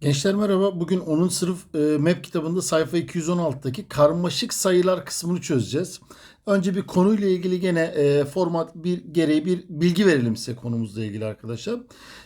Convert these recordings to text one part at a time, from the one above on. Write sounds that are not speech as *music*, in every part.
Gençler merhaba. Bugün 10. sınıf e, MEP kitabında sayfa 216'daki karmaşık sayılar kısmını çözeceğiz. Önce bir konuyla ilgili gene e, format bir gereği bir bilgi verelim size konumuzla ilgili arkadaşlar.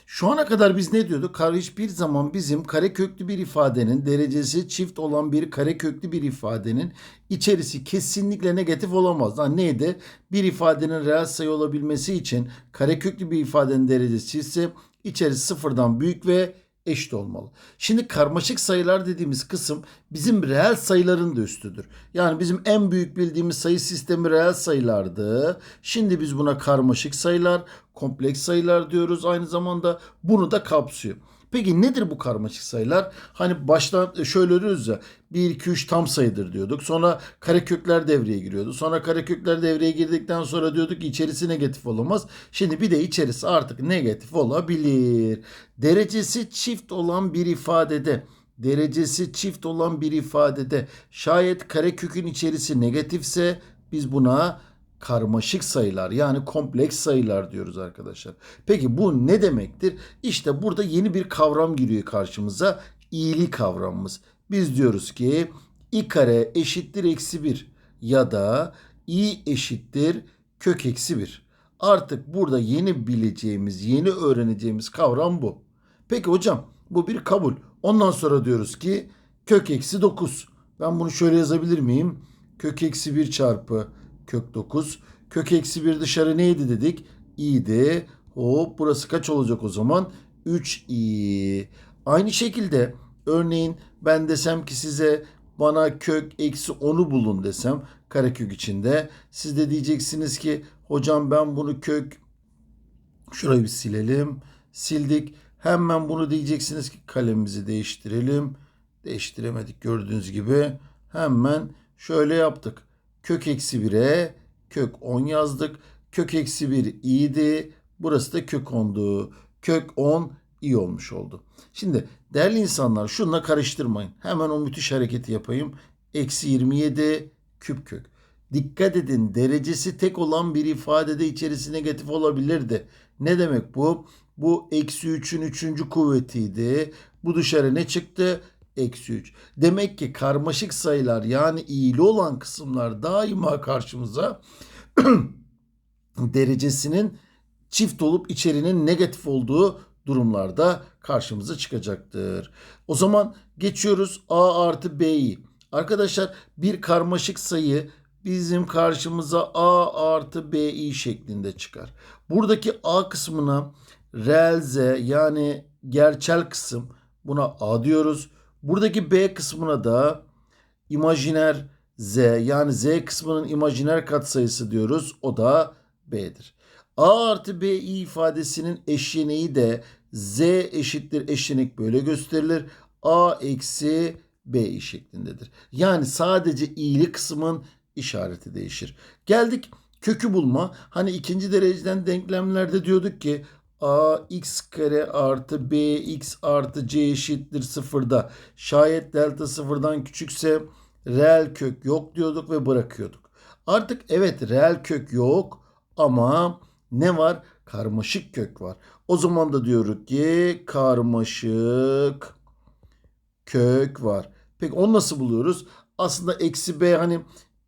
Şu ana kadar biz ne diyorduk? Kar hiçbir zaman bizim kare köklü bir ifadenin derecesi çift olan bir kare köklü bir ifadenin içerisi kesinlikle negatif olamaz. Yani neydi? Bir ifadenin reel sayı olabilmesi için kare köklü bir ifadenin derecesi çiftse içerisi sıfırdan büyük ve eşit olmalı. Şimdi karmaşık sayılar dediğimiz kısım bizim reel sayıların da üstüdür. Yani bizim en büyük bildiğimiz sayı sistemi reel sayılardı. Şimdi biz buna karmaşık sayılar, kompleks sayılar diyoruz. Aynı zamanda bunu da kapsıyor. Peki nedir bu karmaşık sayılar? Hani baştan şöyle diyoruz ya 1, 2, 3 tam sayıdır diyorduk. Sonra karekökler devreye giriyordu. Sonra karekökler devreye girdikten sonra diyorduk ki içerisi negatif olamaz. Şimdi bir de içerisi artık negatif olabilir. Derecesi çift olan bir ifadede derecesi çift olan bir ifadede şayet karekökün içerisi negatifse biz buna karmaşık sayılar yani kompleks sayılar diyoruz arkadaşlar. Peki bu ne demektir? İşte burada yeni bir kavram giriyor karşımıza. İyili kavramımız. Biz diyoruz ki i kare eşittir eksi 1 ya da i eşittir kök eksi 1. Artık burada yeni bileceğimiz, yeni öğreneceğimiz kavram bu. Peki hocam bu bir kabul. Ondan sonra diyoruz ki kök eksi 9. Ben bunu şöyle yazabilir miyim? Kök eksi 1 çarpı kök 9. Kök eksi 1 dışarı neydi dedik? i'di. Hop burası kaç olacak o zaman? 3i. Aynı şekilde örneğin ben desem ki size bana kök eksi 10'u bulun desem karekök içinde. Siz de diyeceksiniz ki hocam ben bunu kök şurayı bir silelim. Sildik. Hemen bunu diyeceksiniz ki kalemimizi değiştirelim. Değiştiremedik gördüğünüz gibi. Hemen şöyle yaptık. Kök eksi 1'e kök 10 yazdık. Kök eksi 1 iyiydi. Burası da kök 10'du. Kök 10 iyi olmuş oldu. Şimdi değerli insanlar şununla karıştırmayın. Hemen o müthiş hareketi yapayım. Eksi 27 küp kök. Dikkat edin derecesi tek olan bir ifadede içerisi negatif olabilirdi. Ne demek bu? Bu eksi 3'ün 3. kuvvetiydi. Bu dışarı ne çıktı? Eksi 3. Demek ki karmaşık sayılar yani iyili olan kısımlar daima karşımıza *clears throat* derecesinin çift olup içerinin negatif olduğu durumlarda karşımıza çıkacaktır. O zaman geçiyoruz A artı B'yi. Arkadaşlar bir karmaşık sayı bizim karşımıza A artı BI şeklinde çıkar. Buradaki A kısmına reel Z yani gerçel kısım buna A diyoruz. Buradaki B kısmına da imajiner Z yani Z kısmının imajiner katsayısı diyoruz. O da B'dir. A artı B ifadesinin eşleneği de Z eşittir eşlenik böyle gösterilir. A eksi B şeklindedir. Yani sadece i'li kısmın işareti değişir. Geldik kökü bulma. Hani ikinci dereceden denklemlerde diyorduk ki a x kare artı b x artı c eşittir sıfırda. Şayet delta sıfırdan küçükse reel kök yok diyorduk ve bırakıyorduk. Artık evet reel kök yok ama ne var? Karmaşık kök var. O zaman da diyoruz ki karmaşık kök var. Peki onu nasıl buluyoruz? Aslında eksi b hani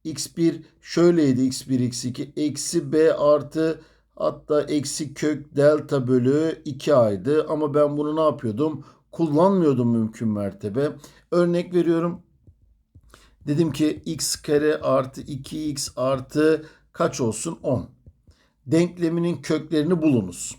x1 şöyleydi x1 x2 eksi b artı hatta eksi kök delta bölü 2a'ydı. Ama ben bunu ne yapıyordum? Kullanmıyordum mümkün mertebe. Örnek veriyorum. Dedim ki x kare artı 2x artı kaç olsun? 10. Denkleminin köklerini bulunuz.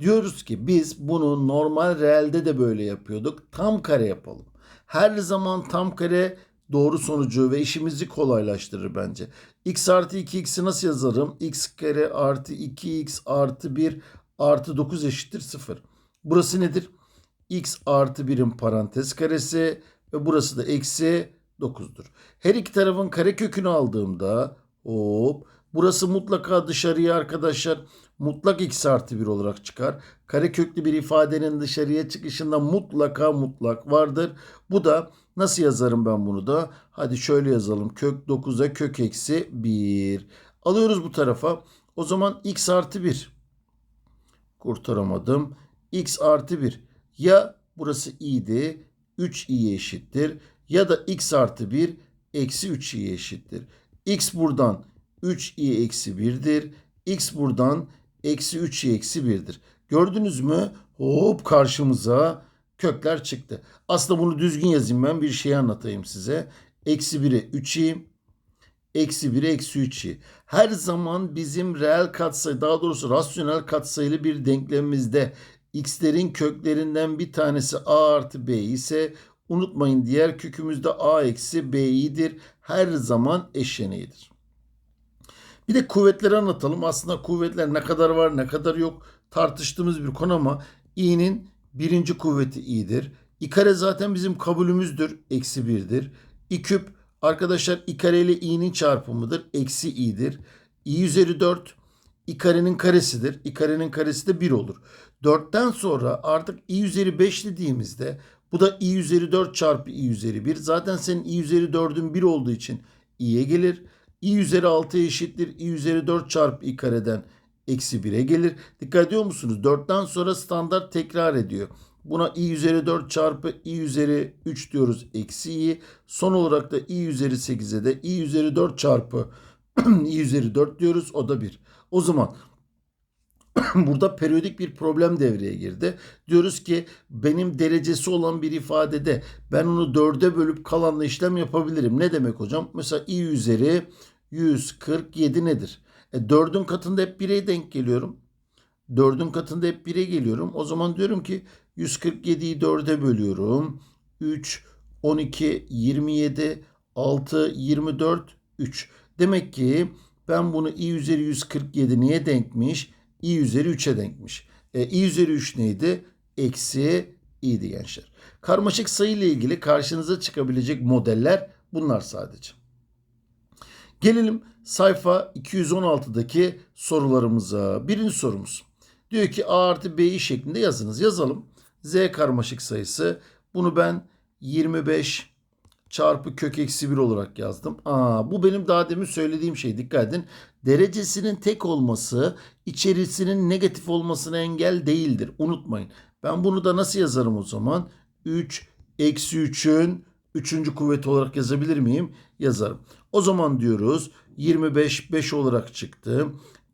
Diyoruz ki biz bunu normal reelde de böyle yapıyorduk. Tam kare yapalım. Her zaman tam kare doğru sonucu ve işimizi kolaylaştırır bence. x artı 2x'i nasıl yazarım? x kare artı 2x artı 1 artı 9 eşittir 0. Burası nedir? x artı 1'in parantez karesi ve burası da eksi 9'dur. Her iki tarafın kare kökünü aldığımda hop burası mutlaka dışarıya arkadaşlar mutlak x artı 1 olarak çıkar. Kare köklü bir ifadenin dışarıya çıkışında mutlaka mutlak vardır. Bu da nasıl yazarım ben bunu da? Hadi şöyle yazalım. Kök 9'a kök eksi 1. Alıyoruz bu tarafa. O zaman x artı 1. Kurtaramadım. x artı 1. Ya burası i'di. 3i'ye eşittir. Ya da x artı 1 eksi 3i'ye eşittir. x buradan 3i eksi 1'dir. x buradan eksi 3i eksi 1'dir. Gördünüz mü? Hop karşımıza kökler çıktı. Aslında bunu düzgün yazayım ben bir şey anlatayım size. Eksi 1'e 3i, eksi 1'e eksi 3i. Her zaman bizim reel katsayı daha doğrusu rasyonel katsayılı bir denklemimizde x'lerin köklerinden bir tanesi a artı b ise unutmayın diğer kökümüzde a eksi b'yidir. Her zaman eşleniğidir. Bir de kuvvetleri anlatalım. Aslında kuvvetler ne kadar var ne kadar yok tartıştığımız bir konu ama i'nin birinci kuvveti i'dir. i kare zaten bizim kabulümüzdür. Eksi birdir. i küp arkadaşlar i kare ile i'nin çarpımıdır. Eksi i'dir. i üzeri 4 i karenin karesidir. i karenin karesi de 1 olur. 4'ten sonra artık i üzeri 5 dediğimizde bu da i üzeri 4 çarpı i üzeri 1. Zaten senin i üzeri 4'ün 1 olduğu için i'ye gelir. İ üzeri 6 eşittir. i üzeri 4 çarpı i kareden eksi 1'e gelir. Dikkat ediyor musunuz? 4'ten sonra standart tekrar ediyor. Buna i üzeri 4 çarpı i üzeri 3 diyoruz eksi i. Son olarak da i üzeri 8'e de i üzeri 4 çarpı *clears throat* i üzeri 4 diyoruz. O da 1. O zaman *clears throat* burada periyodik bir problem devreye girdi. Diyoruz ki benim derecesi olan bir ifadede ben onu 4'e bölüp kalanla işlem yapabilirim. Ne demek hocam? Mesela i üzeri 147 nedir? E, 4'ün katında hep 1'e denk geliyorum. 4'ün katında hep 1'e geliyorum. O zaman diyorum ki 147'yi 4'e bölüyorum. 3, 12, 27, 6, 24, 3. Demek ki ben bunu i üzeri 147 niye denkmiş? i üzeri 3'e denkmiş. E, i üzeri 3 neydi? Eksi i'di gençler. Karmaşık sayı ile ilgili karşınıza çıkabilecek modeller bunlar sadece. Gelelim sayfa 216'daki sorularımıza. Birinci sorumuz. Diyor ki a artı b'yi şeklinde yazınız. Yazalım. z karmaşık sayısı. Bunu ben 25 çarpı kök eksi 1 olarak yazdım. Aa, bu benim daha demin söylediğim şey. Dikkat edin. Derecesinin tek olması içerisinin negatif olmasına engel değildir. Unutmayın. Ben bunu da nasıl yazarım o zaman? 3 eksi 3'ün 3. kuvveti olarak yazabilir miyim? Yazarım. O zaman diyoruz 25 5 olarak çıktı.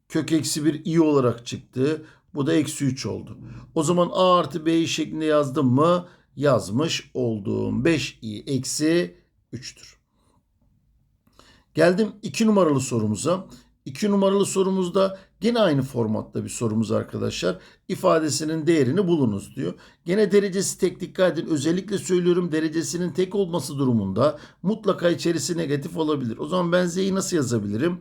Kök eksi 1 i olarak çıktı. Bu da eksi 3 oldu. O zaman a artı b'yi şeklinde yazdım mı? Yazmış olduğum 5i eksi 3'tür. Geldim 2 numaralı sorumuza. 2 numaralı sorumuzda gene aynı formatta bir sorumuz arkadaşlar. İfadesinin değerini bulunuz diyor. Gene derecesi tek dikkat edin. Özellikle söylüyorum derecesinin tek olması durumunda mutlaka içerisi negatif olabilir. O zaman ben z'yi nasıl yazabilirim?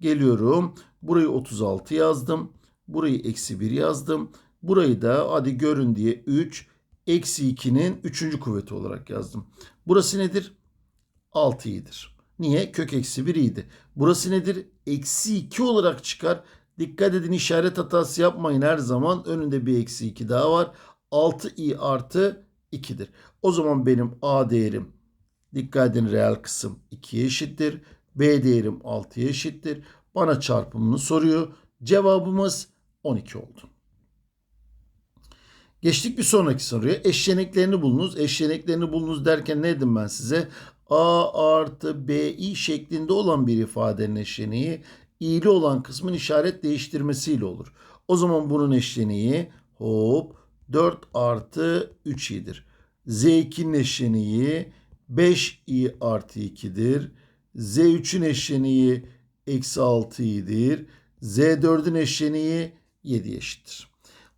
Geliyorum. Burayı 36 yazdım. Burayı eksi 1 yazdım. Burayı da hadi görün diye 3 eksi 2'nin 3. kuvveti olarak yazdım. Burası nedir? 6 i'dir. Niye? Kök eksi 1 i'di. Burası nedir? Eksi 2 olarak çıkar. Dikkat edin işaret hatası yapmayın her zaman. Önünde bir eksi 2 daha var. 6i artı 2'dir. O zaman benim a değerim dikkat edin reel kısım 2'ye eşittir. B değerim 6'ya eşittir. Bana çarpımını soruyor. Cevabımız 12 oldu. Geçtik bir sonraki soruya. Eşleneklerini bulunuz. Eşleneklerini bulunuz derken ne dedim ben size? A artı BI şeklinde olan bir ifadenin eşleniği i'li olan kısmın işaret değiştirmesiyle olur. O zaman bunun eşleniği hop 4 artı 3i'dir. Z2'nin eşleniği 5i artı 2'dir. Z3'ün eşleniği eksi 6i'dir. Z4'ün eşleniği 7 eşittir.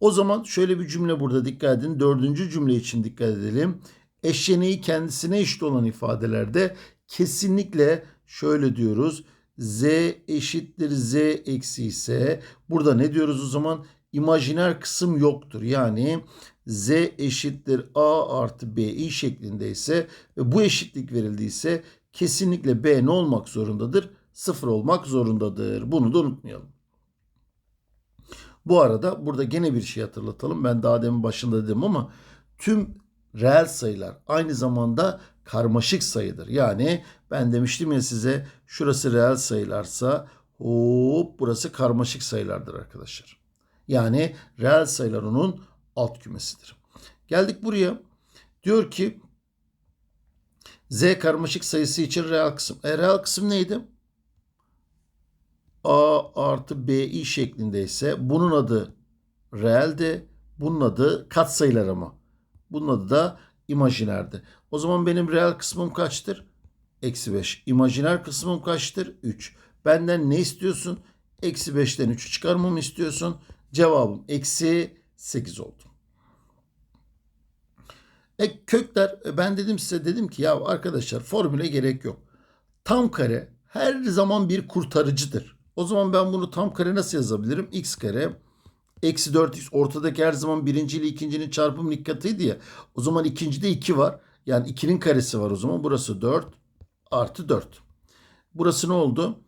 O zaman şöyle bir cümle burada dikkat edin. Dördüncü cümle için dikkat edelim. Eşleniği kendisine eşit olan ifadelerde kesinlikle şöyle diyoruz. Z eşittir Z eksi ise burada ne diyoruz o zaman? İmajiner kısım yoktur. Yani Z eşittir A artı BI şeklinde ise ve bu eşitlik verildiyse kesinlikle B ne olmak zorundadır? Sıfır olmak zorundadır. Bunu da unutmayalım. Bu arada burada gene bir şey hatırlatalım. Ben daha demin başında dedim ama tüm reel sayılar aynı zamanda karmaşık sayıdır. Yani ben demiştim ya size şurası reel sayılarsa hop burası karmaşık sayılardır arkadaşlar. Yani reel sayılar onun alt kümesidir. Geldik buraya. Diyor ki Z karmaşık sayısı için reel kısım. E, reel kısım neydi? A artı BI şeklindeyse bunun adı reeldi. Bunun adı katsayılar ama. Bunun adı da imajinerdi. O zaman benim reel kısmım kaçtır? Eksi 5. İmajiner kısmım kaçtır? 3. Benden ne istiyorsun? Eksi 5'ten 3'ü çıkarmamı istiyorsun. Cevabım eksi 8 oldu. E kökler e, ben dedim size dedim ki ya arkadaşlar formüle gerek yok. Tam kare her zaman bir kurtarıcıdır. O zaman ben bunu tam kare nasıl yazabilirim? x kare eksi 4x ortadaki her zaman birinci ile ikincinin çarpım katıydı ya. O zaman ikincide 2 var. Yani 2'nin karesi var o zaman. Burası 4 artı 4. Burası ne oldu?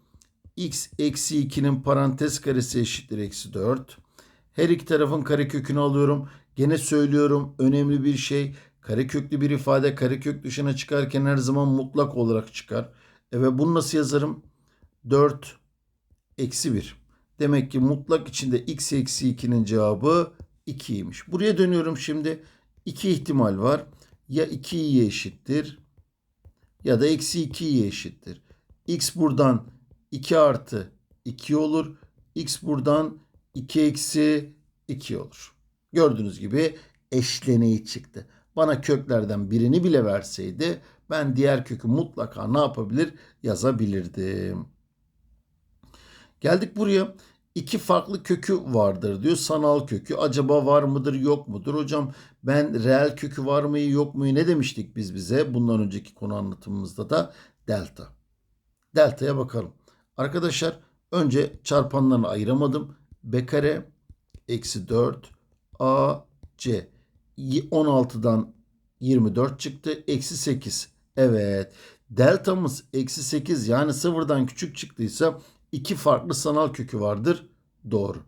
x eksi 2'nin parantez karesi eşittir eksi 4. Her iki tarafın karekökünü alıyorum. Gene söylüyorum önemli bir şey. Kareköklü bir ifade karekök dışına çıkarken her zaman mutlak olarak çıkar. E ve bunu nasıl yazarım? 4 eksi 1. Demek ki mutlak içinde x eksi 2'nin cevabı 2'ymiş. Buraya dönüyorum şimdi. İki ihtimal var. Ya 2'ye eşittir ya da eksi 2'ye eşittir. x buradan 2 artı 2 olur. x buradan 2 eksi 2 olur. Gördüğünüz gibi eşleneği çıktı. Bana köklerden birini bile verseydi ben diğer kökü mutlaka ne yapabilir yazabilirdim. Geldik buraya. İki farklı kökü vardır diyor. Sanal kökü. Acaba var mıdır yok mudur? Hocam ben reel kökü var mı yok mu ne demiştik biz bize? Bundan önceki konu anlatımımızda da delta. Delta'ya bakalım. Arkadaşlar önce çarpanlarını ayıramadım. B kare eksi 4 A C 16'dan 24 çıktı. Eksi 8. Evet. Deltamız eksi 8 yani sıfırdan küçük çıktıysa iki farklı sanal kökü vardır. Doğru.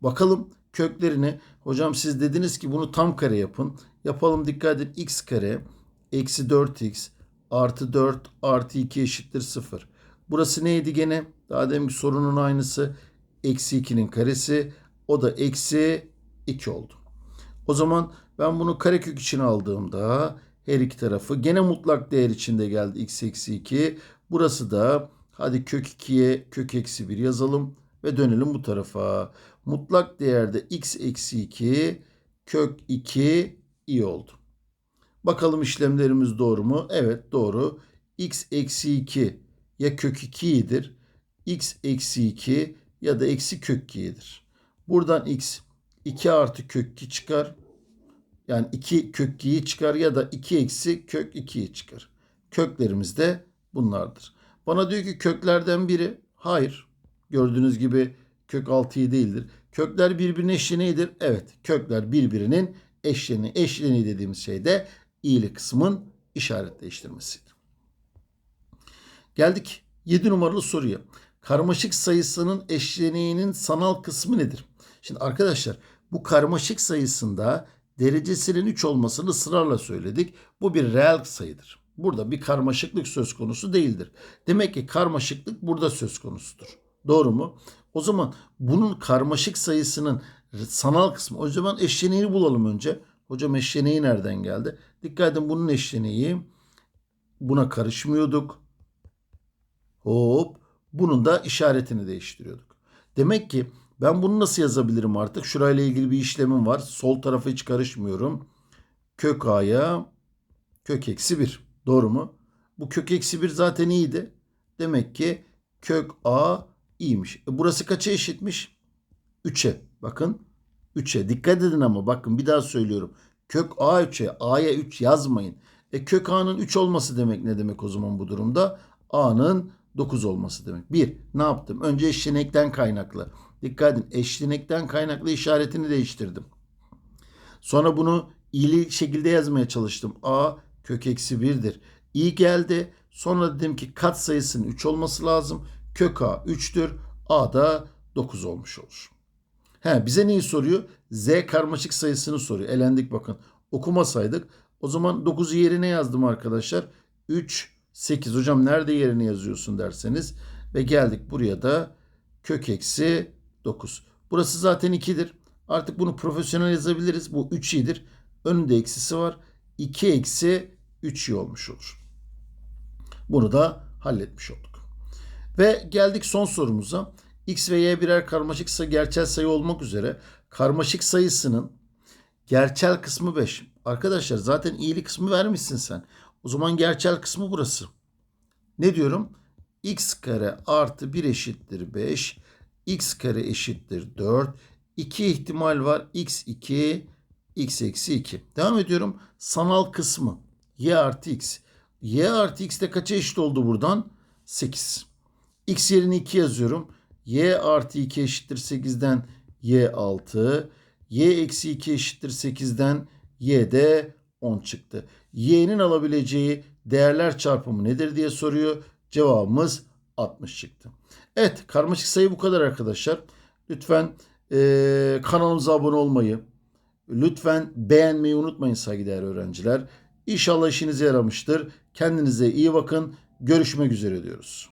Bakalım köklerini. Hocam siz dediniz ki bunu tam kare yapın. Yapalım dikkat edin. x kare eksi 4x artı 4 artı 2 eşittir 0. Burası neydi gene? Daha deminki sorunun aynısı. Eksi 2'nin karesi. O da eksi 2 oldu. O zaman ben bunu karekök için aldığımda her iki tarafı gene mutlak değer içinde geldi. x eksi 2. Burası da hadi kök 2'ye kök eksi 1 yazalım ve dönelim bu tarafa. Mutlak değerde x eksi 2 kök 2 iyi oldu. Bakalım işlemlerimiz doğru mu? Evet doğru. x eksi 2 ya kök 2 iyidir. x eksi 2 ya da eksi kök 2'dir. Buradan x 2 artı kök 2 çıkar. Yani 2 kök 2'yi çıkar ya da 2 eksi kök 2'yi çıkar. Köklerimiz de bunlardır. Bana diyor ki köklerden biri hayır. Gördüğünüz gibi kök 6'yı değildir. Kökler birbirinin eşleniğidir. Evet kökler birbirinin eşleniği. Eşleniği dediğimiz şey de iyili kısmın işaret değiştirmesidir. Geldik 7 numaralı soruya. Karmaşık sayısının eşleniğinin sanal kısmı nedir? Şimdi arkadaşlar bu karmaşık sayısında derecesinin 3 olmasını ısrarla söyledik. Bu bir reel sayıdır. Burada bir karmaşıklık söz konusu değildir. Demek ki karmaşıklık burada söz konusudur. Doğru mu? O zaman bunun karmaşık sayısının sanal kısmı. O zaman eşleniğini bulalım önce. Hocam eşleniği nereden geldi? Dikkat edin bunun eşleniği buna karışmıyorduk. Hop bunun da işaretini değiştiriyorduk. Demek ki ben bunu nasıl yazabilirim artık? Şurayla ilgili bir işlemim var. Sol tarafa hiç karışmıyorum. Kök a'ya kök eksi 1. Doğru mu? Bu kök eksi 1 zaten iyiydi. Demek ki kök a iyiymiş. E burası kaça eşitmiş? 3'e. Bakın 3'e. Dikkat edin ama bakın bir daha söylüyorum. Kök a 3'e. a'ya 3 yazmayın. E kök a'nın 3 olması demek ne demek o zaman bu durumda? a'nın 9 olması demek. Bir, ne yaptım? Önce eşlenekten kaynaklı. Dikkat edin eşlenekten kaynaklı işaretini değiştirdim. Sonra bunu iyili şekilde yazmaya çalıştım. A kök eksi 1'dir. İyi geldi. Sonra dedim ki kat sayısının 3 olması lazım. Kök A 3'tür. A da 9 olmuş olur. He, bize neyi soruyor? Z karmaşık sayısını soruyor. Elendik bakın. Okumasaydık o zaman 9'u yerine yazdım arkadaşlar. 3, 8. Hocam nerede yerine yazıyorsun derseniz. Ve geldik buraya da kök eksi 9. Burası zaten 2'dir. Artık bunu profesyonel yazabiliriz. Bu 3 iyidir. Önünde eksisi var. 2 eksi 3 y olmuş olur. Bunu da halletmiş olduk. Ve geldik son sorumuza. X ve Y birer karmaşık sayı, gerçel sayı olmak üzere karmaşık sayısının gerçel kısmı 5. Arkadaşlar zaten iyili kısmı vermişsin sen. O zaman gerçel kısmı burası. Ne diyorum? x kare artı 1 eşittir 5. x kare eşittir 4. 2 ihtimal var. x2, x eksi 2. Devam ediyorum. Sanal kısmı. Y artı x. y artı x de kaça eşit oldu buradan? 8. x yerine 2 yazıyorum. y artı 2 eşittir 8'den y 6. y eksi 2 eşittir 8'den y de 10 çıktı. y'nin alabileceği değerler çarpımı nedir diye soruyor. Cevabımız 60 çıktı. Evet karmaşık sayı bu kadar arkadaşlar. Lütfen eee, kanalımıza abone olmayı, lütfen beğenmeyi unutmayın saygıdeğer öğrenciler. İnşallah işinize yaramıştır. Kendinize iyi bakın. Görüşmek üzere diyoruz.